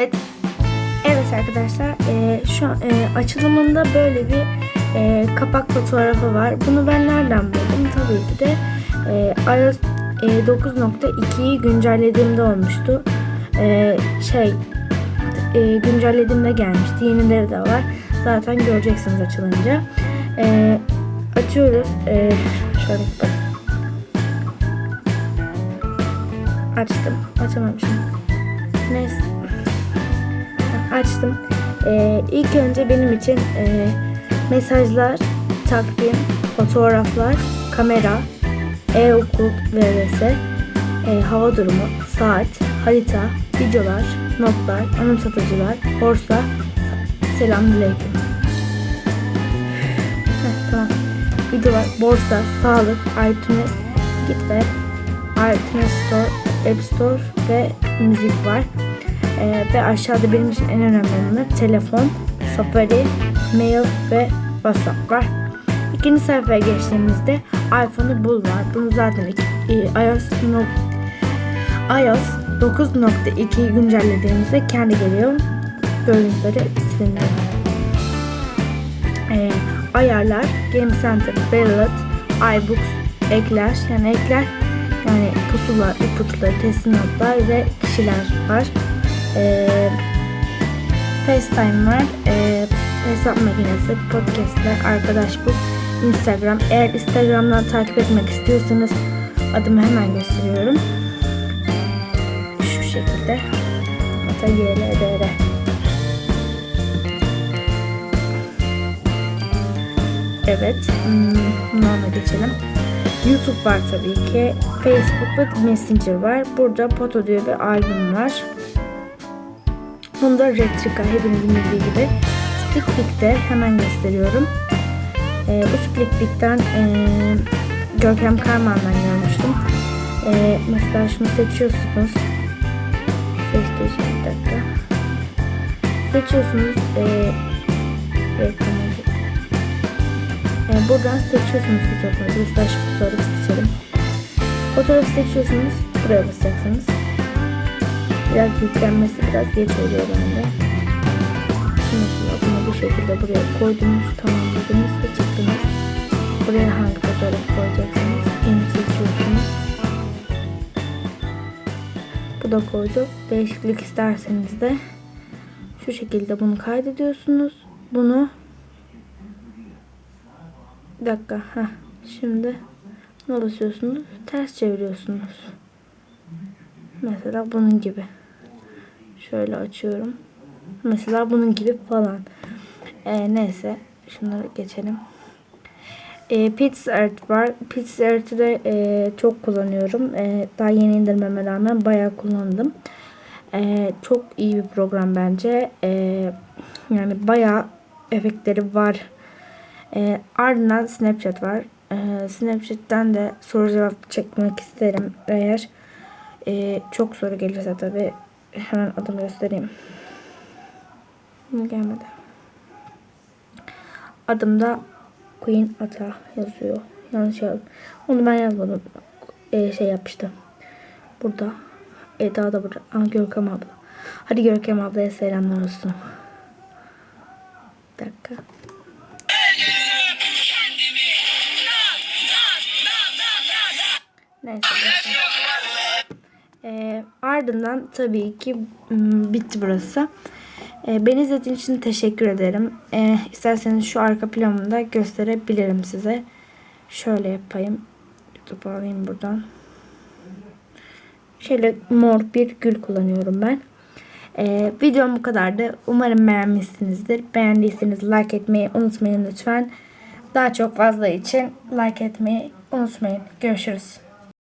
Evet, evet arkadaşlar e, şu an, e, açılımında böyle bir e, kapak fotoğrafı var. Bunu ben nereden buldum? Tabii ki de e, iOS e, 9.2'yi güncellediğimde olmuştu. E, şey e, güncellediğimde gelmişti. Yenileri de var. Zaten göreceksiniz açılınca. E, açıyoruz. E, şöyle bak. Açtım. Açamamışım. Neyse. Açtım. Ee, ilk önce benim için e, mesajlar, takvim, fotoğraflar, kamera, e-okul vs, e, hava durumu, saat, harita, videolar, notlar, anımsatıcılar, borsa, selamünaleyküm. Heh, tamam. Videolar, borsa, sağlık, iTunes, git ve iTunes Store, App Store ve müzik var. Ee, ve aşağıda benim için en önemli olanı telefon, Safari, mail ve WhatsApp var. İkinci sayfaya geçtiğimizde iPhone'u bul var. Bunu zaten e, iOS, no, iOS 9.2'yi güncellediğimizde kendi geliyor. Görüntüleri siliniyor. Ee, ayarlar, Game Center, Ballot, iBooks, ekler, yani ekler yani pusular, ipuçları, teslimatlar ve kişiler var. Ee, FaceTime var. Ee, hesap makinesi, podcastler, arkadaş bu. Instagram. Eğer Instagram'dan takip etmek istiyorsanız adımı hemen gösteriyorum. Şu şekilde. Ata YLDR. Evet. Hmm, bundan da geçelim. YouTube var tabii ki. Facebook ve Messenger var. Burada Poto diye bir albüm var. Bunda Retrika hepinizin bildiği gibi. Splickpick'te hemen gösteriyorum. Ee, bu Splickpick'ten ee, Görkem Karman'dan görmüştüm. Ee, mesela şunu seçiyorsunuz. Seçtiğim bir dakika. Seçiyorsunuz. Reklamı ee, buradan seçiyorsunuz fotoğrafınızı. Mesela şu fotoğrafı seçelim. Fotoğrafı seçiyorsunuz. Buraya basacaksınız. Biraz yüklenmesi biraz geç oluyor bende. Şimdi bunu bu şekilde buraya koydunuz. Tamamladınız ve çıktınız. Buraya hangi fotoğraf koyacaksınız? Yeni seçiyorsunuz. Bu da koyduk. Değişiklik isterseniz de şu şekilde bunu kaydediyorsunuz. Bunu bir dakika. Heh. Şimdi ne basıyorsunuz? Ters çeviriyorsunuz. Mesela bunun gibi. Şöyle açıyorum. Mesela bunun gibi falan. Ee, neyse. Şunları geçelim. Ee, PixArt var. PixArt'ı da e, çok kullanıyorum. E, daha yeni indirmeme rağmen bayağı kullandım. E, çok iyi bir program bence. E, yani bayağı efektleri var. E, ardından Snapchat var. E, Snapchat'ten de soru cevap çekmek isterim eğer e, çok soru gelirse tabi hemen adımı göstereyim. Gelmedi. Adımda Queen Ata yazıyor. Yanlış yazdım. Onu ben yazmadım. E, şey yapmıştım. Burada. Eda da burada. Aa, Görkem abla. Hadi Görkem ablaya selamlar olsun. Bir dakika. Neyse. bakın. Ee, ardından tabii ki m, bitti burası. Ee, beni izlediğiniz için teşekkür ederim. Ee, isterseniz şu arka planını da gösterebilirim size. Şöyle yapayım. YouTube alayım buradan. Şöyle mor bir gül kullanıyorum ben. Ee, videom bu kadardı. Umarım beğenmişsinizdir. Beğendiyseniz like etmeyi unutmayın lütfen. Daha çok fazla için like etmeyi unutmayın. Görüşürüz.